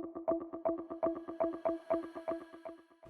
Thank you.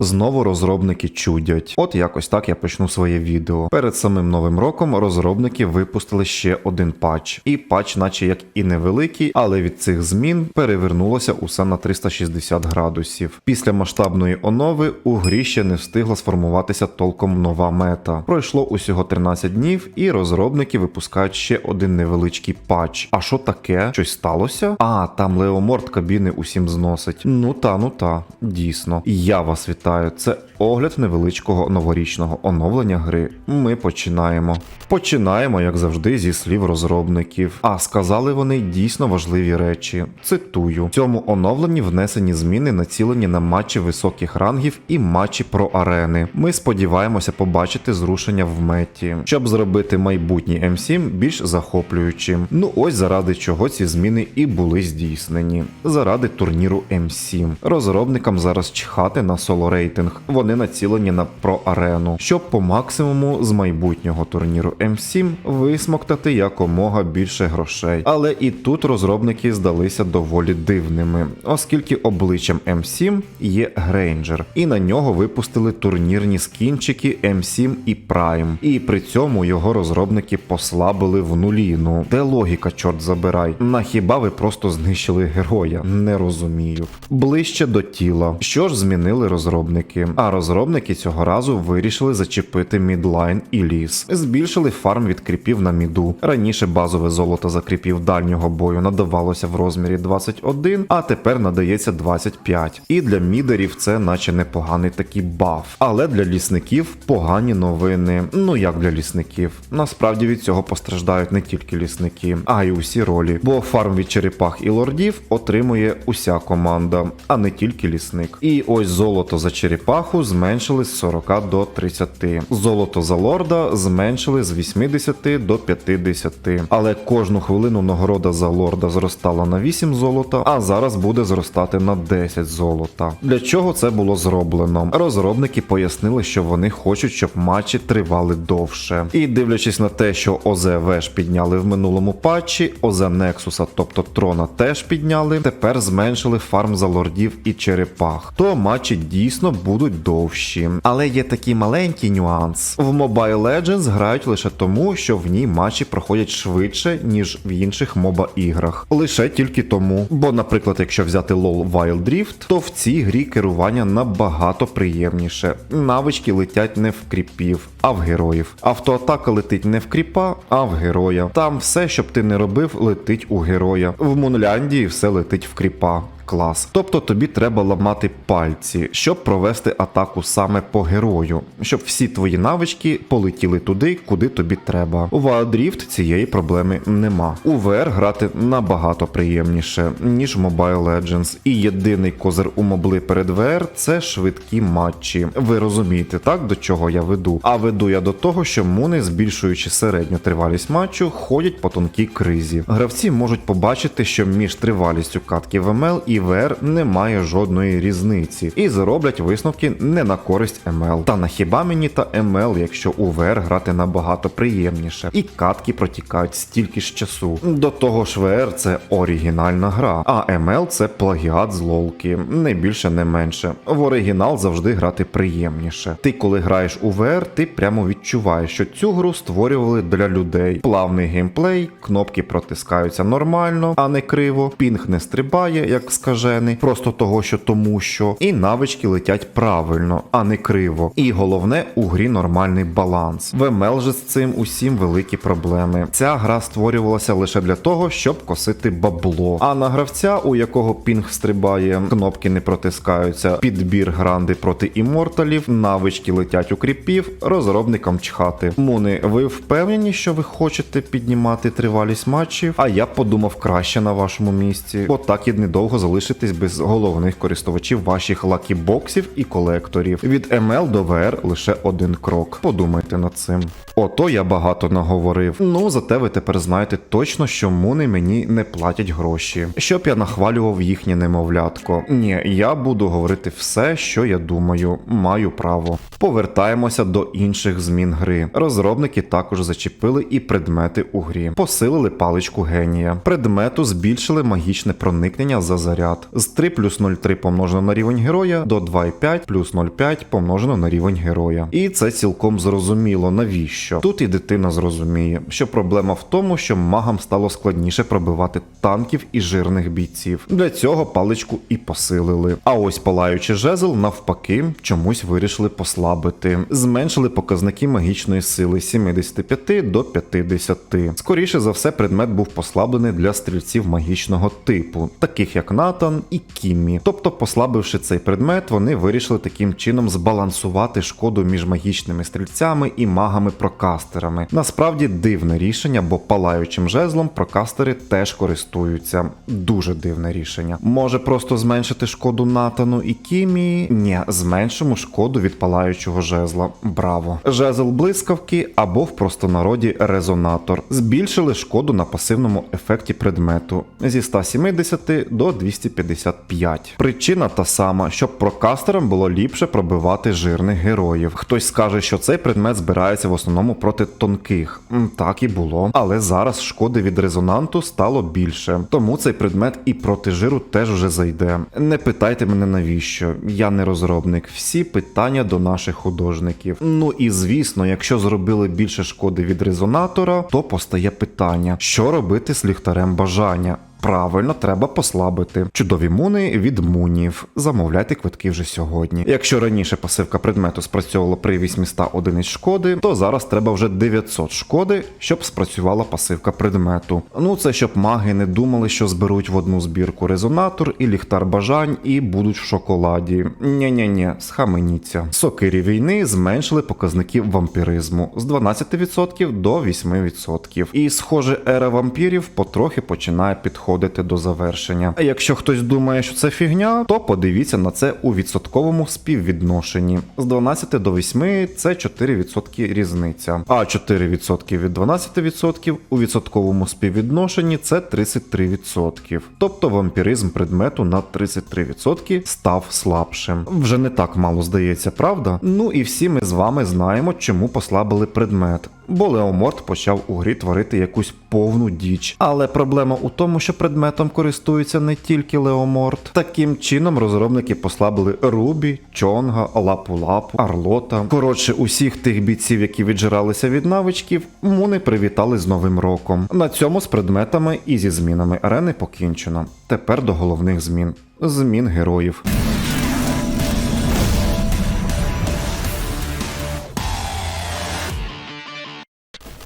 Знову розробники чудять. От якось так я почну своє відео. Перед самим новим роком розробники випустили ще один патч. І патч, наче як і невеликий, але від цих змін перевернулося усе на 360 градусів. Після масштабної онови у грі ще не встигла сформуватися толком нова мета. Пройшло усього 13 днів, і розробники випускають ще один невеличкий патч. А що таке? Щось сталося? А, там Леоморт кабіни усім зносить. Ну та, ну та, дійсно. Я вас вітаю. Це огляд невеличкого новорічного оновлення гри. Ми починаємо. Починаємо, як завжди, зі слів розробників. А сказали вони дійсно важливі речі. Цитую: в цьому оновленні внесені зміни, націлені на матчі високих рангів і матчі про арени. Ми сподіваємося побачити зрушення в меті, щоб зробити майбутній М7 більш захоплюючим. Ну ось заради чого ці зміни і були здійснені. Заради турніру М7. Розробникам зараз чхати на соло рейтинг. Вони націлені на про арену, щоб по максимуму з майбутнього турніру М7 висмоктати якомога більше грошей. Але і тут розробники здалися доволі дивними, оскільки обличчям М7 є Грейнджер, і на нього випустили турнірні скінчики М7 і Prime. І при цьому його розробники послабили в нуліну. Де логіка, чорт забирай? На хіба ви просто знищили героя? Не розумію. Ближче до тіла. Що ж змінили розробники? А розробники цього разу вирішили зачепити мідлайн і ліс. Збільшили фарм від кріпів на міду. Раніше базове золото за кріпів дальнього бою надавалося в розмірі 21, а тепер надається 25. І для мідерів це наче непоганий такий баф. Але для лісників погані новини. Ну як для лісників. Насправді від цього постраждають не тільки лісники, а й усі ролі. Бо фарм від черепах і лордів отримує уся команда, а не тільки лісник. І ось золото за черепаху зменшили з 40 до 30. Золото за лорда зменшили з 80 до 50. Але кожну хвилину нагорода за лорда зростала на 8 золота, а зараз буде зростати на 10 золота. Для чого це було зроблено? Розробники пояснили, що вони хочуть, щоб матчі тривали довше. І дивлячись на те, що ОЗ Веш підняли в минулому патчі, ОЗ Нексуса, тобто Трона, теж підняли. Тепер зменшили фарм за лордів і черепах. То матчі дійсно будуть довші. Але є такий маленький нюанс: в Mobile Legends грають лише тому, що в ній матчі проходять швидше, ніж в інших моба іграх. Лише тільки тому. Бо, наприклад, якщо взяти LoL Wild Rift, то в цій грі керування набагато приємніше. Навички летять не в кріпів, а в героїв. Автоатака летить не в кріпа, а в героя. Там все, щоб ти не робив, летить у героя. В Мунляндії все летить в кріпа. Клас. Тобто тобі треба ламати пальці, щоб провести атаку саме по герою, щоб всі твої навички полетіли туди, куди тобі треба. У Wild цієї проблеми нема. У VR грати набагато приємніше, ніж в Mobile Legends. І єдиний козир у мобли перед VR це швидкі матчі. Ви розумієте, так до чого я веду? А веду я до того, що муни, збільшуючи середню тривалість матчу, ходять по тонкій кризі. Гравці можуть побачити, що між тривалістю катки в ML і VR немає жодної різниці, і зароблять висновки не на користь ML. Та на хіба мені та ML, якщо у VR грати набагато приємніше, і катки протікають стільки ж часу. До того ж, VR це оригінальна гра, а ML це плагіат з лолки, не більше, не менше. В оригінал завжди грати приємніше. Ти, коли граєш у VR, ти прямо відчуваєш, що цю гру створювали для людей. Плавний геймплей, кнопки протискаються нормально, а не криво, пінг не стрибає, як скажений, просто того, що тому що, і навички летять правильно, а не криво. І головне, у грі нормальний баланс. В ML же з цим усім великі проблеми. Ця гра створювалася лише для того, щоб косити бабло. А на гравця, у якого пінг стрибає, кнопки не протискаються, підбір гранди проти іморталів, навички летять у кріпів, розробникам чхати. Муни, ви впевнені, що ви хочете піднімати тривалість матчів? А я подумав краще на вашому місці, бо так і недовго залишитись без головних користувачів ваших лакібоксів і колекторів. Від ML до VR лише один крок. Подумайте над цим. Ото я багато наговорив. Ну, зате ви тепер знаєте точно, що муни мені не платять гроші, щоб я нахвалював їхнє немовлятко. Ні, я буду говорити все, що я думаю, маю право. Повертаємося до інших змін гри. Розробники також зачепили і предмети у грі, посилили паличку генія. Предмету збільшили магічне проникнення за заряд. Заряд. З 3 плюс 0,3 помножено на рівень героя до 2,5 плюс 0,5 помножено на рівень героя. І це цілком зрозуміло, навіщо. Тут і дитина зрозуміє, що проблема в тому, що магам стало складніше пробивати танків і жирних бійців. Для цього паличку і посилили. А ось палаючий жезл, навпаки, чомусь вирішили послабити. Зменшили показники магічної сили з 75 до 50. Скоріше за все, предмет був послаблений для стрільців магічного типу, таких як Натан і Кіммі. Тобто, послабивши цей предмет, вони вирішили таким чином збалансувати шкоду між магічними стрільцями і магами-прокастерами. Насправді дивне рішення, бо палаючим жезлом прокастери теж користуються. Дуже дивне рішення. Може просто зменшити шкоду Натану і Кімі? Ні, зменшимо шкоду від палаючого жезла. Браво. Жезл блискавки або в простонароді резонатор. Збільшили шкоду на пасивному ефекті предмету зі 170 до 255. Причина та сама, щоб прокастерам було ліпше пробивати жирних героїв. Хтось скаже, що цей предмет збирається в основному проти тонких. Так і було. Але зараз шкоди від резонанту стало більше. Тому цей предмет і проти жиру теж уже зайде. Не питайте мене навіщо. Я не розробник. Всі питання до наших художників. Ну і звісно, якщо зробили більше шкоди від резонатора, то постає питання: що робити з ліхтарем бажання? Правильно, треба послабити. Чудові муни від мунів. Замовляйте квитки вже сьогодні. Якщо раніше пасивка предмету спрацьовувала при 800 одиниць шкоди, то зараз треба вже 900 шкоди, щоб спрацювала пасивка предмету. Ну це щоб маги не думали, що зберуть в одну збірку резонатор і ліхтар бажань і будуть в шоколаді. Ні-ні-ні, схаменіться. Сокирі війни зменшили показники вампіризму з 12% до 8%. І, схоже, ера вампірів потрохи починає підходити до завершення. А якщо хтось думає, що це фігня, то подивіться на це у відсотковому співвідношенні. З 12 до 8 це 4% різниця, а 4% від 12% у відсотковому співвідношенні це 33%. Тобто вампіризм предмету на 33% став слабшим. Вже не так мало здається, правда? Ну і всі ми з вами знаємо, чому послабили предмет. Бо Леоморт почав у грі творити якусь повну діч. Але проблема у тому, що предметом користується не тільки Леоморт. Таким чином розробники послабили Рубі, Чонга, Лапу-Лапу, Арлота. Коротше, усіх тих бійців, які віджиралися від навичків, муни привітали з Новим роком. На цьому з предметами і зі змінами арени покінчено. Тепер до головних змін. Змін героїв.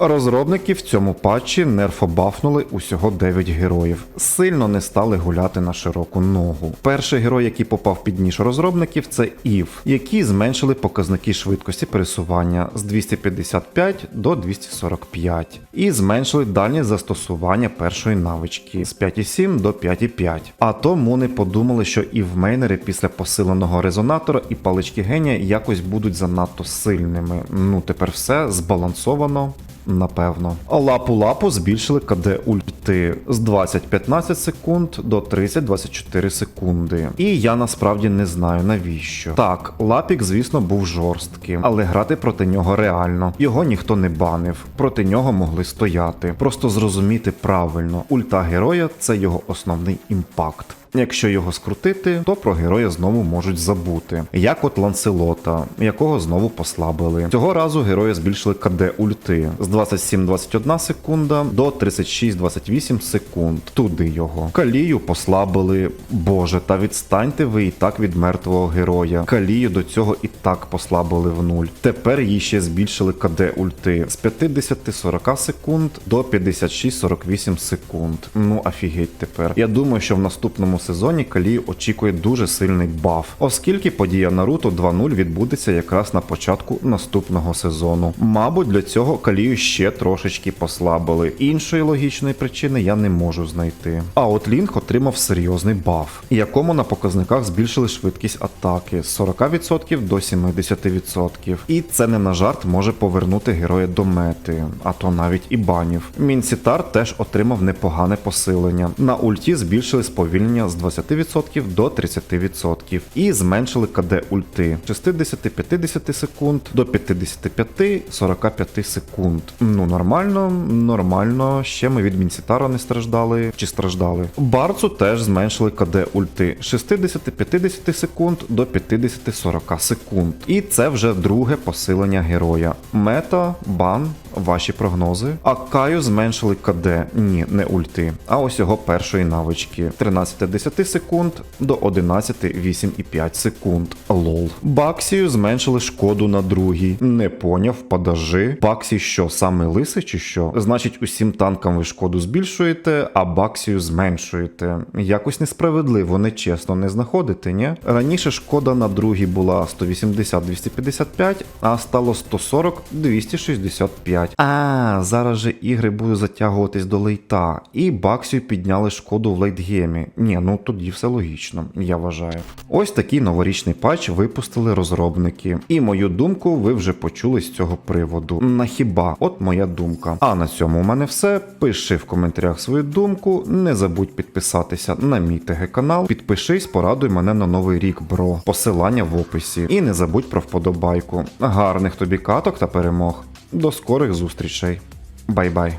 Розробники в цьому патчі нерфобафнули усього 9 героїв. Сильно не стали гуляти на широку ногу. Перший герой, який попав під ніж розробників, це Ів, які зменшили показники швидкості пересування з 255 до 245 і зменшили дальність застосування першої навички з 5,7 до 5,5. А тому не подумали, що ів-мейнери після посиленого резонатора і палички генія якось будуть занадто сильними. Ну тепер все збалансовано. Напевно. Лапу-лапу збільшили КД ульти з 20-15 секунд до 30-24 секунди. І я насправді не знаю навіщо. Так, лапік, звісно, був жорстким, але грати проти нього реально. Його ніхто не банив, проти нього могли стояти. Просто зрозуміти правильно, ульта героя це його основний імпакт. Якщо його скрутити, то про героя знову можуть забути. Як от Ланселота, якого знову послабили. Цього разу героя збільшили КД ульти з 27-21 секунда до 36-28 секунд. Туди його. Калію послабили. Боже, та відстаньте ви і так від мертвого героя. Калію до цього і так послабили в нуль. Тепер їй ще збільшили КД ульти з 50-40 секунд до 56-48 секунд. Ну офігеть тепер. Я думаю, що в наступному сезоні Калію очікує дуже сильний баф, оскільки подія Наруто 2.0 відбудеться якраз на початку наступного сезону. Мабуть, для цього Калію ще трошечки послабили. Іншої логічної причини я не можу знайти. А от Лінк отримав серйозний баф, якому на показниках збільшили швидкість атаки з 40% до 70%. І це не на жарт може повернути героя до мети, а то навіть і банів. Мінсітар теж отримав непогане посилення. На ульті збільшили сповільнення з 20% до 30%. І зменшили КД ульти з 60-50 секунд до 55-45 секунд. Ну нормально, нормально. Ще ми від Мінсітара не страждали чи страждали. Барцу теж зменшили КД ульти з 60-50 секунд до 50-40 секунд. І це вже друге посилення героя. Мета, бан, ваші прогнози. А Каю зменшили КД. Ні, не ульти, а ось його першої навички. 13-10 секунд до 11-8,5 секунд. Лол. Баксію зменшили шкоду на другій. Не поняв, подажи. Баксі що, саме лисий чи що? Значить, усім танкам ви шкоду збільшуєте, а баксію зменшуєте. Якось несправедливо, нечесно не знаходите, ні? Раніше шкода на другій була 180-255, а стало 140-265. А, зараз же ігри будуть затягуватись до лейта, і баксію підняли шкоду в лейтгемі. Ні, ну тоді все логічно, я вважаю. Ось такий новорічний патч випустили розробники. І мою думку ви вже почули з цього приводу. На хіба? От моя думка. А на цьому у мене все. Пиши в коментарях свою думку. Не забудь підписатися на мій ТГ канал. Підпишись, порадуй мене на новий рік, бро. Посилання в описі. І не забудь про вподобайку. Гарних тобі каток та перемог. До скорих зустрічей. Бай-бай.